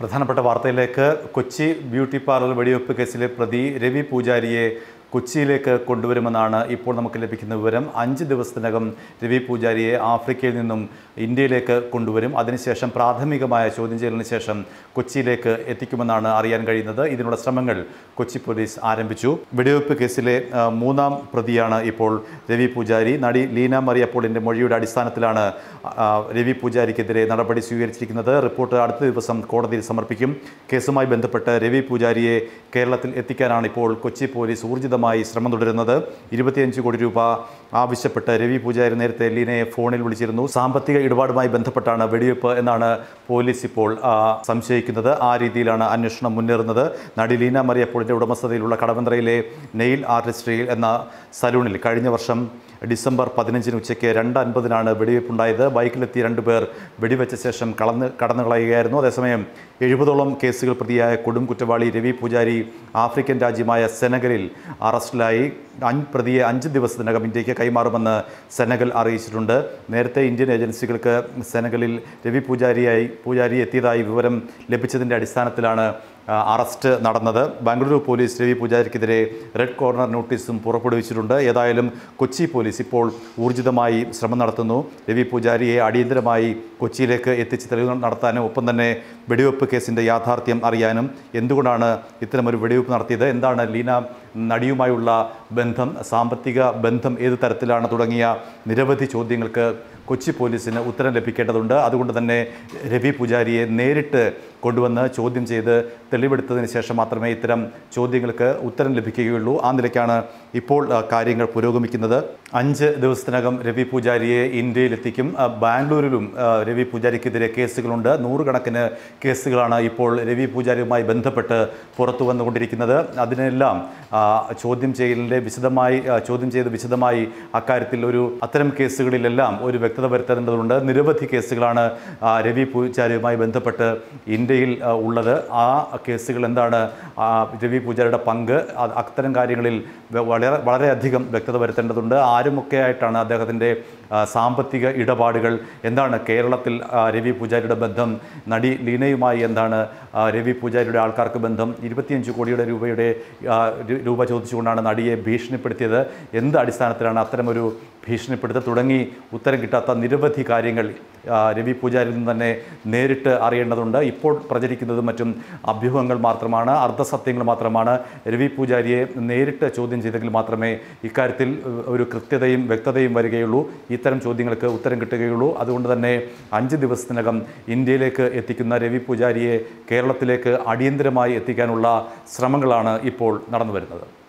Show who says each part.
Speaker 1: പ്രധാനപ്പെട്ട വാർത്തയിലേക്ക് Kochi beauty parlour വെടിവെപ്പ് കേസിലെ പ്രതി രവി പൂജാരിയെ കൊച്ചിയിലേക്ക് കൊണ്ടുവരുമെന്നാണ് ഇപ്പോൾ നമുക്ക് ലഭിക്കുന്ന വിവരം. അഞ്ച് ദിവസത്തിനകം രവി പൂജാരിയെ ആഫ്രിക്കയിൽ നിന്നും ഇന്ത്യയിലേക്ക് കൊണ്ടുവരും. അതിനുശേഷം പ്രാഥമികമായ ചോദ്യം ചെയ്യലിന് ശേഷം കൊച്ചിയിലേക്ക് എത്തിക്കുമെന്നാണ് അറിയാൻ കഴിയുന്നത്. ഇതിനുള്ള ശ്രമങ്ങൾ കൊച്ചി പോലീസ് ആരംഭിച്ചു. വെടിവെയ്പ്പ് കേസിലെ മൂന്നാം പ്രതിയാണ് ഇപ്പോൾ രവി പൂജാരി. നടി ലീന മറിയ പോളിന്റെ മൊഴിയുടെ അടിസ്ഥാനത്തിലാണ് രവി പൂജാരിക്കെതിരെ നടപടി സ്വീകരിച്ചിരിക്കുന്നത്. റിപ്പോർട്ട് അടുത്ത ദിവസം കോടതിയിൽ സമർപ്പിക്കും. കേസുമായി ബന്ധപ്പെട്ട് രവി പൂജാരിയെ കേരളത്തിൽ എത്തിക്കാനാണ് ഇപ്പോൾ കൊച്ചി പോലീസ് ഊർജിതമായി ശ്രമം തുടരുന്നത്. ഇരുപത്തിയഞ്ച് കോടി രൂപ ആവശ്യപ്പെട്ട് രവി പൂജാരി നേരത്തെ ലീനയെ ഫോണിൽ വിളിച്ചിരുന്നു. സാമ്പത്തിക ഇടപാടുമായി ബന്ധപ്പെട്ടാണ് വെടിവെപ്പ് എന്നാണ് പോലീസ് ഇപ്പോൾ സംശയിക്കുന്നത്. ആ രീതിയിലാണ് അന്വേഷണം മുന്നേറുന്നത്. നടി ലീന മറിയപ്പോളിന്റെ ഉടമസ്ഥതയിലുള്ള കടവന്ത്രയിലെ നെയിൽ ആർട്ടിസ്ട്രിയിൽ എന്ന സലൂണിൽ കഴിഞ്ഞ വർഷം ഡിസംബർ പതിനഞ്ചിന് ഉച്ചയ്ക്ക് രണ്ട് അൻപതിനാണ് വെടിവെപ്പുണ്ടായത്. ബൈക്കിലെത്തിയ രണ്ടുപേർ വെടിവെച്ച ശേഷം കളന്ന് കടന്നു കളയുകയായിരുന്നു അതേസമയം എഴുപതോളം കേസുകൾ പ്രതിയായ കൊടും കുറ്റവാളി രവി പൂജാരി ആഫ്രിക്കൻ രാജ്യമായ സെനഗലിൽ അറസ്റ്റിലായി. അഞ്ച് പ്രതിയെ അഞ്ച് ദിവസത്തിനകം ഇന്ത്യയ്ക്ക് കൈമാറുമെന്ന് സെനഗൽ അറിയിച്ചിട്ടുണ്ട്. നേരത്തെ ഇന്ത്യൻ ഏജൻസികൾക്ക് സെനഗലിൽ രവി പൂജാരിയായി പൂജാരി എത്തിയതായി വിവരം ലഭിച്ചതിന്റെ അടിസ്ഥാനത്തിലാണ് അറസ്റ്റ് നടന്നത്. ബാംഗ്ലൂരു പോലീസ് രവി പൂജാരിക്കെതിരെ റെഡ് കോർണർ നോട്ടീസും പുറപ്പെടുവിച്ചിട്ടുണ്ട്. ഏതായാലും കൊച്ചി പോലീസ് ഇപ്പോൾ ഊർജിതമായി ശ്രമം നടത്തുന്നു. രവി പൂജാരിയെ അടിയന്തരമായി കൊച്ചിയിലേക്ക് എത്തിച്ച് തെളിവ് നടത്താനും ഒപ്പം തന്നെ വെടിവെപ്പ് കേസിന്റെ യാഥാർത്ഥ്യം അറിയാനും എന്തുകൊണ്ടാണ് ഇത്തരമൊരു വെടിവെപ്പ് നടത്തിയത്? എന്താണ് ലീന നടിയുമായുള്ള ബന്ധം? സാമ്പത്തിക ബന്ധം ഏത് തരത്തിലാണ് തുടങ്ങിയ നിരവധി ചോദ്യങ്ങൾക്ക് കൊച്ചി പോലീസിന് ഉത്തരം ലഭിക്കേണ്ടതുണ്ട്. അതുകൊണ്ട് തന്നെ രവി പൂജാരിയെ നേരിട്ട് കൊണ്ടുവന്ന് ചോദ്യം ചെയ്ത് തെളിവെടുത്തതിന് ശേഷം മാത്രമേ ഇത്തരം ചോദ്യങ്ങൾക്ക് ഉത്തരം ലഭിക്കുകയുള്ളൂ. ആ നിലയ്ക്കാണ് ഇപ്പോൾ കാര്യങ്ങൾ പുരോഗമിക്കുന്നത്. അഞ്ച് ദിവസത്തിനകം രവി പൂജാരിയെ ഇന്ത്യയിലെത്തിക്കും. ബാംഗ്ലൂരിലും രവി പൂജാരിക്കെതിരെ കേസുകളുണ്ട്. നൂറുകണക്കിന് കേസുകളാണ് ഇപ്പോൾ രവി പൂജാരിയുമായി ബന്ധപ്പെട്ട് പുറത്തു വന്നുകൊണ്ടിരിക്കുന്നത്. അതിനെല്ലാം ചോദ്യം ചെയ്യലിന്റെ വിശദമായി ചോദ്യം ചെയ്ത് വിശദമായി അക്കാര്യത്തിൽ ഒരു അത്തരം കേസുകളിലെല്ലാം ഒരു വ്യക്തത വരുത്തേണ്ടതുണ്ട്. നിരവധി കേസുകളാണ് രവി പൂജാരിയുമായി ബന്ധപ്പെട്ട് ഇന്ത്യയിൽ ഉള്ളത്. ആ കേസുകൾ എന്താണ്? രവി പൂജാരിയുടെ പങ്ക് അത് അത്തരം കാര്യങ്ങളിൽ വളരെ വളരെയധികം വ്യക്തത വരുത്തേണ്ടതുണ്ട്. ആരുമൊക്കെ ആയിട്ടാണ് അദ്ദേഹത്തിന്റെ സാമ്പത്തിക ഇടപാടുകൾ. എന്താണ് കേരളത്തിൽ രവി പൂജാരിയുടെ ബന്ധം? നടി ലീനയുമായി എന്താണ് രവി പൂജാരിയുടെ ആൾക്കാർക്ക് ബന്ധം? ഇരുപത്തിയഞ്ച് കോടിയുടെ രൂപയുടെ രൂപ ചോദിച്ചുകൊണ്ടാണ് നടിയെ ഭീഷണിപ്പെടുത്തിയത്. എന്ത് അടിസ്ഥാനത്തിലാണ് അത്തരമൊരു ഭീഷണിപ്പെടുത്തൽ? തുടങ്ങി ഉത്തരം കിട്ടാത്ത നിരവധി കാര്യങ്ങൾ രവി പൂജാരിൽ നിന്ന് തന്നെ നേരിട്ട് അറിയേണ്ടതുണ്ട്. ഇപ്പോൾ പ്രചരിക്കുന്നതും മറ്റും അഭ്യൂഹങ്ങൾ മാത്രമാണ് അർദ്ധസത്യങ്ങൾ മാത്രമാണ്. രവി പൂജാരിയെ നേരിട്ട് ചോദ്യം ചെയ്തെങ്കിൽ മാത്രമേ ഇക്കാര്യത്തിൽ ഒരു കൃത്യതയും വ്യക്തതയും വരികയുള്ളൂ. ഇത്തരം ചോദ്യങ്ങൾക്ക് ഉത്തരം കിട്ടുകയുള്ളൂ. അതുകൊണ്ട് തന്നെ അഞ്ച് ദിവസത്തിനകം ഇന്ത്യയിലേക്ക് എത്തിക്കുന്ന രവി പൂജാരിയെ കേരളത്തിലേക്ക് അടിയന്തരമായി എത്തിക്കാനുള്ള ശ്രമങ്ങളാണ് ഇപ്പോൾ നടന്നു വരുന്നത്